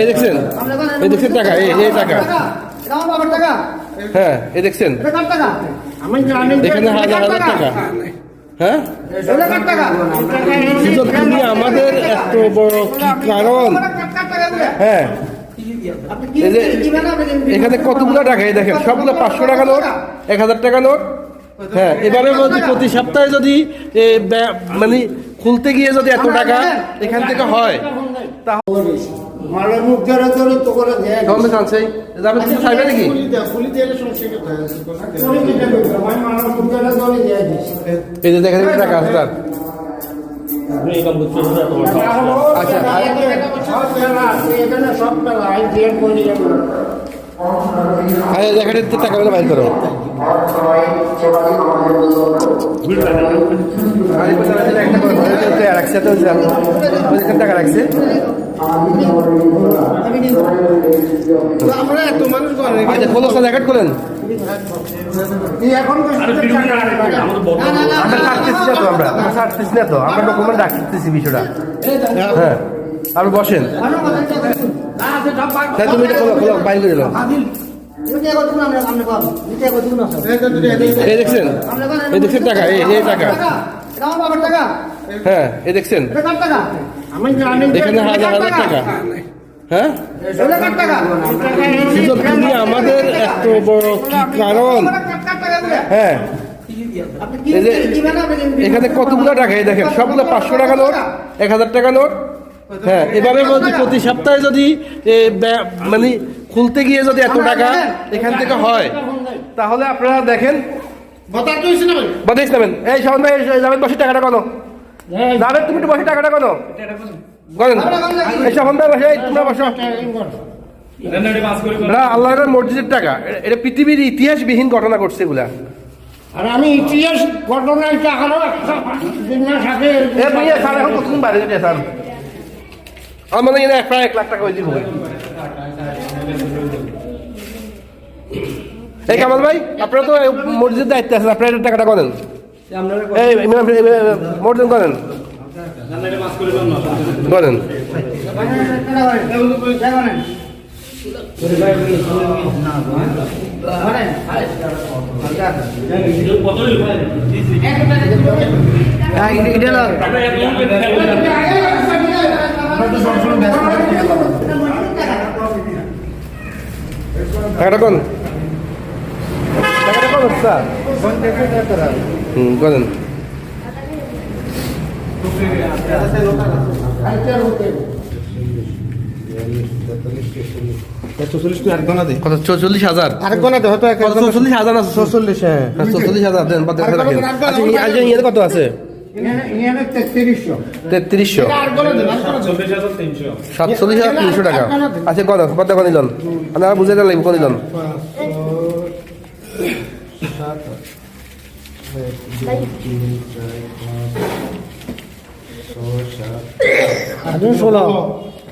এই দেখছেন? এই দেখছেন টাকা, এই টাকা। হ্যাঁ এই দেখছেন? এখানে হাজার হাজার টাকা। হ্যাঁ? আমাদের এত বড় কি কারণ? হ্যাঁ। এখানে কতগুলো টাকা? এই দেখেন, সবগুলো পাঁচশো টাকা নোট, এক হাজার টাকা নোট। হ্যাঁ এভাবে যদি প্রতি সপ্তাহে যদি মানে খুলতে গিয়ে যদি এত টাকা এখান থেকে হয় এই যে দেখেন টাকা আছে তার। আচ্ছা আর- করে আচ্ছা দেখেন বাইর আরে করে টাকা রাখছে আমরা এত মানুষ করে আচ্ছা খোলো সব রেকর্ড করেন এখন আমরা ছাড়তেছি না তো আমরা আমরা ছাড়তেছি না তো আমরা ডকুমেন্ট রাখতেছি বিষয়টা হ্যাঁ আপনি বসেন তাই তুমি এটা খোলো খোলো বাইর করে দিলাম এই দেখছেন এই দেখছেন টাকা এই টাকা হ্যাঁ এই দেখছেন। এখানে হাজার হাজার টাকা? হ্যাঁ? তুমি আমাদের এত বড় কি কারণ? হ্যাঁ। এখানে কতগুলো টাকা? দেখেন সবগুলো পাঁচশো টাকা নোট এক হাজার টাকা নোট। হ্যাঁ এভাবে যদি প্রতি সপ্তাহে যদি এ, ব্যা- মানে খুলতে গিয়ে যদি এত টাকা এখান থেকে হয় তাহলে আপনারা দেখেন বাদিস নেবেন এই সামনে ভাই, এই যাবেন বসে টাকাটা কোনো। যাবেন তুমি একটু বসে টাকাটা কোনো। করেন। এই সামন ভাই বসে তোমরা বসো। না আল্লাহর মসজিদের টাকা। এটা পৃথিবীর ইতিহাসবিহীন ঘটনা করছে এগুলা। আর আমি ইতিহাস টাকারও ভাই স্যার এখন কতক্ষণ বাইরে যেতে স্যার। আমার মনে হয় প্রায় এক লাখ টাকা হয়ে এই কামাল ভাই, আপনারা তো মসজিদের দায়িত্বে আছেন, আপনারা টাকাটা করেন। এই মসজিদ করেন। করেন। টাকাটা কোন হুম করেন কত? হাজার। আছে। চল্লিশ হ্যাঁ। হাজার দেন রাখেন কত- আছে? তেত্রিশশো। সাতচল্লিশ হাজার তিনশো টাকা। আচ্ছা কত? কত কত নিলন আপনারা বুঝে দিলাম কত নিলন আদৌ ষোলো।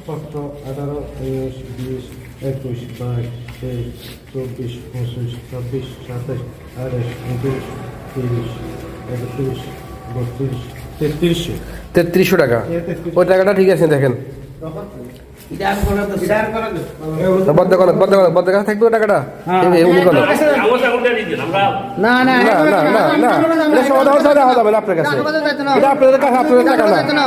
সতেরো আঠারো উনিশ বিশ একুশ বাইশ তেইশ চব্বিশ পঁচিশ ছাব্বিশ সাতাশ আঠাশ উনত্রিশ তিরিশ একত্রিশ বত্রিশ তেত্রিশশো তেত্রিশশো টাকা। ওই টাকাটা ঠিক আছে দেখেন। কর কর করা থাকবে টাকাটা উনি না না না না না না এটা সমাধান ছাড়া হওয়া না আপনার কাছে এটা আপনাদের কাছে আপনাদের টাকা না